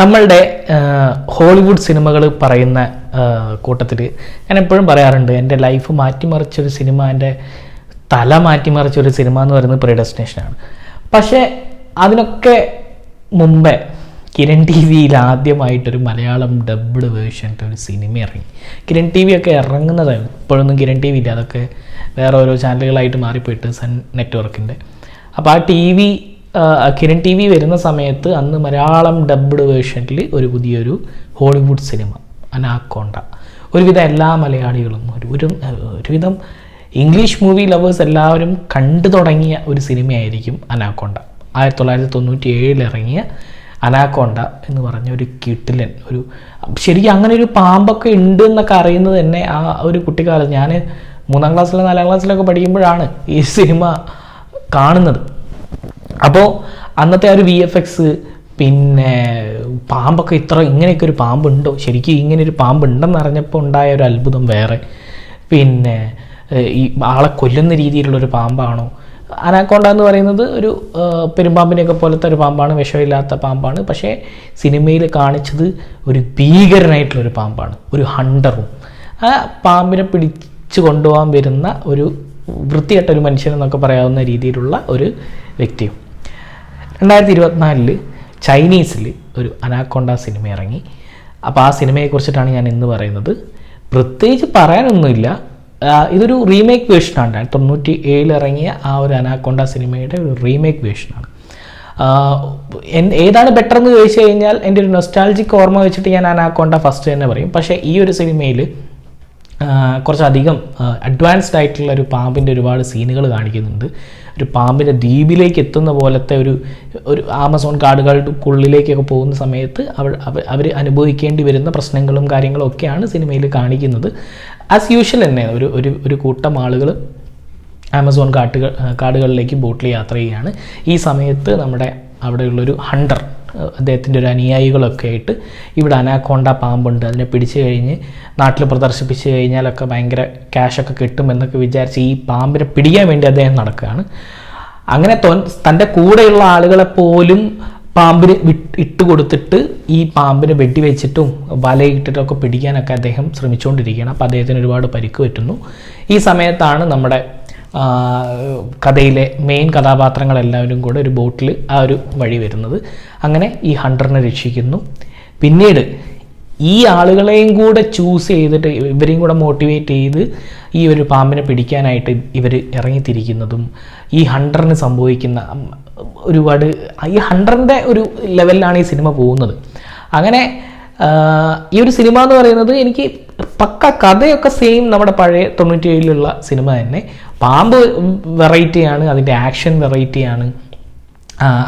നമ്മളുടെ ഹോളിവുഡ് സിനിമകൾ പറയുന്ന കൂട്ടത്തിൽ ഞാൻ എപ്പോഴും പറയാറുണ്ട് എന്റെ ലൈഫ് മാറ്റിമറിച്ചൊരു സിനിമ എന്റെ തല മാറ്റിമറിച്ചൊരു സിനിമ എന്ന് പറയുന്നത് പ്രിഡസ്റ്റിനേഷനാണ്. പക്ഷേ അതിനൊക്കെ മുമ്പേ കിരൺ ടി വിയിൽ ആദ്യമായിട്ടൊരു മലയാളം ഡബ്ഡ് വേർഷന്റെ ഒരു സിനിമ ഇറങ്ങി. കിരൺ ടി വി ഒക്കെ ഇറങ്ങുന്നതായിരുന്നു. ഇപ്പോഴൊന്നും കിരൺ ടി വി ഇല്ല. അതൊക്കെ വേറെ ഓരോ ചാനലുകളായിട്ട് മാറിപ്പോയിട്ട് സൺ നെറ്റ്വർക്കിന്റെ. അപ്പോൾ ആ T V Kiran T V വരുന്ന സമയത്ത് അന്ന് മലയാളം ഡബ്ഡ് വേർഷനിൽ ഒരു പുതിയൊരു ഹോളിവുഡ് സിനിമ അനാക്കോണ്ട. ഒരുവിധം എല്ലാ മലയാളികളും ഒരു ഒരു ഒരുവിധം ഇംഗ്ലീഷ് മൂവി ലവേഴ്സ് എല്ലാവരും കണ്ടു തുടങ്ങിയ ഒരു സിനിമയായിരിക്കും അനാക്കോണ്ട. ആയിരത്തി തൊള്ളായിരത്തി തൊണ്ണൂറ്റി ഏഴിൽ ഇറങ്ങിയ അനാക്കോണ്ട എന്ന് പറഞ്ഞ ഒരു കിട്ടിലൻ ഒരു ശരിക്കും അങ്ങനെ ഒരു പാമ്പൊക്കെ ഉണ്ട് എന്നൊക്കെ അറിയുന്നത് തന്നെ ആ ഒരു കുട്ടിക്കാലം ഞാൻ മൂന്നാം ക്ലാസ്സിലോ നാലാം ക്ലാസ്സിലൊക്കെ പഠിക്കുമ്പോഴാണ് ഈ സിനിമ കാണുന്നത്. അപ്പോൾ അന്നത്തെ ആ ഒരു വി എഫ് എക്സ് പിന്നെ പാമ്പൊക്കെ ഇത്ര ഇങ്ങനെയൊക്കെ ഒരു പാമ്പുണ്ടോ? ശരിക്കും ഇങ്ങനെ ഒരു പാമ്പുണ്ടെന്ന് അറിഞ്ഞപ്പോൾ ഉണ്ടായ ഒരു അത്ഭുതം വേറെ. പിന്നെ ഈ ആളെ കൊല്ലുന്ന രീതിയിലുള്ളൊരു പാമ്പാണോ? അനാക്കോണ്ട എന്ന് പറയുന്നത് ഒരു പെരുമ്പാമ്പിനെയൊക്കെ പോലത്തെ ഒരു പാമ്പാണ് വിഷമില്ലാത്ത പാമ്പാണ്. പക്ഷേ സിനിമയിൽ കാണിച്ചത് ഒരു ഭീകരനായിട്ടുള്ളൊരു പാമ്പാണ് ഒരു ഹണ്ടറും. ആ പാമ്പിനെ പിടിച്ചു കൊണ്ടുപോകാൻ വരുന്ന ഒരു വൃത്തികെട്ട ഒരു മനുഷ്യനെന്നൊക്കെ പറയാവുന്ന രീതിയിലുള്ള ഒരു വ്യക്തിയും. രണ്ടായിരത്തി ഇരുപത്തിനാലിൽ ചൈനീസിൽ ഒരു അനാക്കൊണ്ട സിനിമ ഇറങ്ങി. അപ്പോൾ ആ സിനിമയെക്കുറിച്ചിട്ടാണ് ഞാൻ ഇന്ന് പറയുന്നത്. പ്രത്യേകിച്ച് പറയാനൊന്നുമില്ല. ഇതൊരു റീമേക്ക് വേർഷനാണ് തൊണ്ണൂറ്റി ഏഴിൽ ഇറങ്ങിയ ആ ഒരു അനാക്കൊണ്ട സിനിമയുടെ ഒരു റീമേക്ക് വേർഷനാണ് ഏതാണ് ബെറ്റർ എന്ന് ചോദിച്ചു കഴിഞ്ഞാൽ എന്റെ ഒരു നൊസ്റ്റാൾജിക് ഓർമ്മ വെച്ചിട്ട് ഞാൻ അനാക്കൊണ്ട ഫസ്റ്റ് തന്നെ പറയും. പക്ഷേ ഈ ഒരു സിനിമയിൽ കുറച്ചധികം അഡ്വാൻസ്ഡ് ആയിട്ടുള്ള ഒരു പാമ്പിന്റെ ഒരുപാട് സീനുകൾ കാണിക്കുന്നുണ്ട്. ഒരു പാമ്പിന്റെ ദ്വീപിലേക്ക് എത്തുന്ന പോലത്തെ ഒരു ഒരു ആമസോൺ കാടുകൾക്കുള്ളിലേക്കൊക്കെ പോകുന്ന സമയത്ത് അവർ അവർ അനുഭവിക്കേണ്ടി വരുന്ന പ്രശ്നങ്ങളും കാര്യങ്ങളും ഒക്കെയാണ് സിനിമയിൽ കാണിക്കുന്നത്. ആസ് യൂഷ്വൽ തന്നെ ഒരു ഒരു ഒരു കൂട്ടം ആളുകൾ ആമസോൺ കാട്ടുകൾ കാടുകളിലേക്ക് ബോട്ടിൽ യാത്ര ചെയ്യുകയാണ്. ഈ സമയത്ത് നമ്മുടെ അവിടെയുള്ളൊരു ഹണ്ടർ അദ്ദേഹത്തിന്റെ ഒരു അനുയായികളൊക്കെ ആയിട്ട് ഇവിടെ അനാക്കോണ്ട പാമ്പുണ്ട്. അതിനെ പിടിച്ചു കഴിഞ്ഞ് നാട്ടിൽ പ്രദർശിപ്പിച്ച് കഴിഞ്ഞാലൊക്കെ ഭയങ്കര ക്യാഷൊക്കെ കിട്ടുമെന്നൊക്കെ വിചാരിച്ച് ഈ പാമ്പിനെ പിടിക്കാൻ വേണ്ടി അദ്ദേഹം നടക്കുകയാണ്. അങ്ങനെ തൊൻ തന്റെ കൂടെയുള്ള ആളുകളെ പോലും പാമ്പിന് വിട്ട് ഇട്ട് കൊടുത്തിട്ട് ഈ പാമ്പിനെ വെട്ടിവെച്ചിട്ടും വലയിട്ടിട്ടൊക്കെ പിടിക്കാനൊക്കെ അദ്ദേഹം ശ്രമിച്ചുകൊണ്ടിരിക്കുകയാണ്. അപ്പോൾ അദ്ദേഹത്തിന് ഒരുപാട് പരിക്ക് പറ്റുന്നു. ഈ സമയത്താണ് നമ്മുടെ കഥയിലെ മെയിൻ കഥാപാത്രങ്ങളെല്ലാവരും കൂടെ ഒരു ബോട്ടിൽ ആ ഒരു വഴി വരുന്നത്. അങ്ങനെ ഈ ഹണ്ടറിനെ രക്ഷിക്കുന്നു. പിന്നീട് ഈ ആളുകളെയും കൂടെ ചൂസ് ചെയ്തിട്ട് ഇവരെയും കൂടെ മോട്ടിവേറ്റ് ചെയ്ത് ഈ ഒരു പാമ്പിനെ പിടിക്കാനായിട്ട് ഇവർ ഇറങ്ങിത്തിരിക്കുന്നതും ഈ ഹണ്ടറിന് സംഭവിക്കുന്ന ഒരുപാട് ഈ ഹണ്ടറിന്റെ ഒരു ലെവലിലാണ് ഈ സിനിമ പോകുന്നത്. അങ്ങനെ ഈ ഒരു സിനിമ എന്ന് പറയുന്നത് എനിക്ക് പക്ക കഥയൊക്കെ സെയിം നമ്മുടെ പഴയ തൊണ്ണൂറ്റി ഏഴിലുള്ള സിനിമ തന്നെ. പാമ്പ് വെറൈറ്റിയാണ് അതിന്റെ ആക്ഷൻ വെറൈറ്റിയാണ്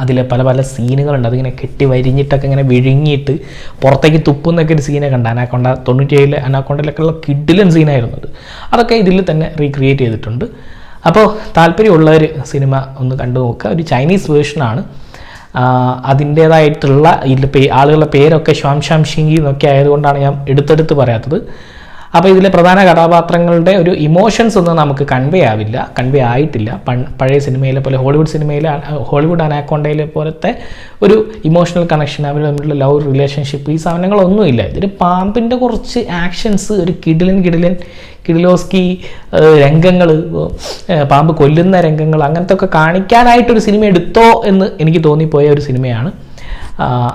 അതിൽ പല പല സീനുകളുണ്ട് അതിങ്ങനെ കെട്ടി വരിഞ്ഞിട്ടൊക്കെ ഇങ്ങനെ വിഴുങ്ങിയിട്ട് പുറത്തേക്ക് തുപ്പുന്നൊക്കെ ഒരു സീനൊക്കെ ഉണ്ട് അനാക്കൊണ്ട തൊണ്ണൂറ്റിയേഴിലെ അനാക്കൊണ്ടയിലൊക്കെ ഉള്ള കിഡിലൻ സീനായിരുന്നു അത്. അതൊക്കെ ഇതിൽ തന്നെ റീക്രിയേറ്റ് ചെയ്തിട്ടുണ്ട്. അപ്പോൾ താല്പര്യമുള്ളവർ സിനിമ ഒന്ന് കണ്ടു നോക്കുക. ഒരു ചൈനീസ് വേർഷനാണ് അതിന്റേതായിട്ടുള്ള ഇതിൽ പേ ആളുകളുടെ പേരൊക്കെ ശ്വാം ഷാം ഷിങ്കി എന്നൊക്കെ ആയതുകൊണ്ടാണ് ഞാൻ എടുത്തെടുത്ത് പറയാത്തത്. അപ്പോൾ ഇതിലെ പ്രധാന കഥാപാത്രങ്ങളുടെ ഒരു ഇമോഷൻസ് ഒന്നും നമുക്ക് കൺവേ ആവില്ല കൺവേ ആയിട്ടില്ല. പഴയ സിനിമയിലെ പോലെ ഹോളിവുഡ് സിനിമയിലെ ഹോളിവുഡ് അനാക്കോണ്ടയിലെ പോലത്തെ ഒരു ഇമോഷണൽ കണക്ഷൻ അവർ തമ്മിലുള്ള ലവ് റിലേഷൻഷിപ്പ് ഈ സാധനങ്ങളൊന്നുമില്ല ഇതൊരു പാമ്പിന്റെ കുറച്ച് ആക്ഷൻസ് ഒരു കിടിലൻ കിടിലൻ കിഡിലോസ്കി രംഗങ്ങൾ പാമ്പ് കൊല്ലുന്ന രംഗങ്ങൾ അങ്ങനത്തെ ഒക്കെ കാണിക്കാനായിട്ടൊരു സിനിമ എടുത്തോ എന്ന് എനിക്ക് തോന്നിപ്പോയ ഒരു സിനിമയാണ്.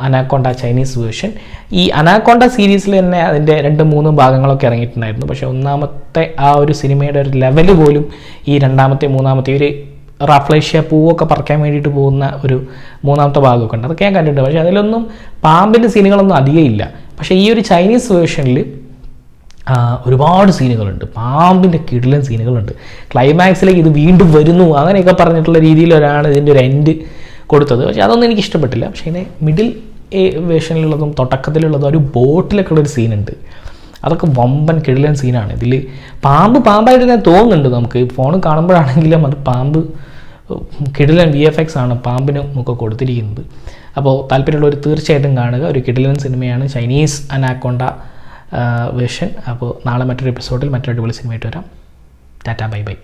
അനാക്കോണ്ട ചൈനീസ് വേർഷൻ ഈ അനാക്കോണ്ട സീരീസിൽ തന്നെ അതിന്റെ രണ്ട് മൂന്ന് ഭാഗങ്ങളൊക്കെ ഇറങ്ങിയിട്ടുണ്ടായിരുന്നു. പക്ഷേ ഒന്നാമത്തെ ആ ഒരു സിനിമയുടെ ഒരു ലെവൽ പോലും ഈ രണ്ടാമത്തെ മൂന്നാമത്തെ ഒരു റാഫ്ലേഷ്യ പൂവൊക്കെ പറിക്കാൻ വേണ്ടിയിട്ട് പോകുന്ന ഒരു മൂന്നാമത്തെ ഭാഗമൊക്കെ ഉണ്ട്. അതൊക്കെ ഞാൻ കണ്ടിട്ടുണ്ട്. പക്ഷേ അതിലൊന്നും പാമ്പിന്റെ സീനുകളൊന്നും അധികം ഇല്ല. പക്ഷേ ഈ ഒരു ചൈനീസ് വേർഷനിൽ ഒരുപാട് സീനുകളുണ്ട്. പാമ്പിന്റെ കിടിലൻ സീനുകളുണ്ട്. ക്ലൈമാക്സിലേക്ക് ഇത് വീണ്ടും വരുന്നു. അങ്ങനെയൊക്കെ പറഞ്ഞിട്ടുള്ള രീതിയിലൊരാണ് ഇതിന്റെ ഒരു എൻഡ് കൊടുത്തത്. പക്ഷേ അതൊന്നും എനിക്ക് ഇഷ്ടപ്പെട്ടില്ല. പക്ഷേ ഇതിനെ മിഡിൽ വേഷനിലുള്ളതും തുടക്കത്തിലുള്ളതും ഒരു ബോട്ടിലൊക്കെ ഉള്ളൊരു സീനുണ്ട്. അതൊക്കെ വമ്പൻ കിടിലൻ സീനാണ്. ഇതിൽ പാമ്പ് പാമ്പായിട്ട് തന്നെ തോന്നുന്നുണ്ട് നമുക്ക്. ഫോൺ കാണുമ്പോഴാണെങ്കിലും അത് പാമ്പ് കിടിലൻ വി എഫ് എക്സ് ആണ് പാമ്പിനും ഒക്കെ കൊടുത്തിരിക്കുന്നത്. അപ്പോൾ താല്പര്യമുള്ളവർ തീർച്ചയായിട്ടും കാണുക. ഒരു കിടിലൻ സിനിമയാണ് ചൈനീസ് അനാക്കോണ്ട വേർഷൻ അപ്പോൾ നാളെ മറ്റൊരു എപ്പിസോഡിൽ മറ്റൊരു അടിപൊളി സിനിമയായിട്ട് വരാം. Tata bye bye.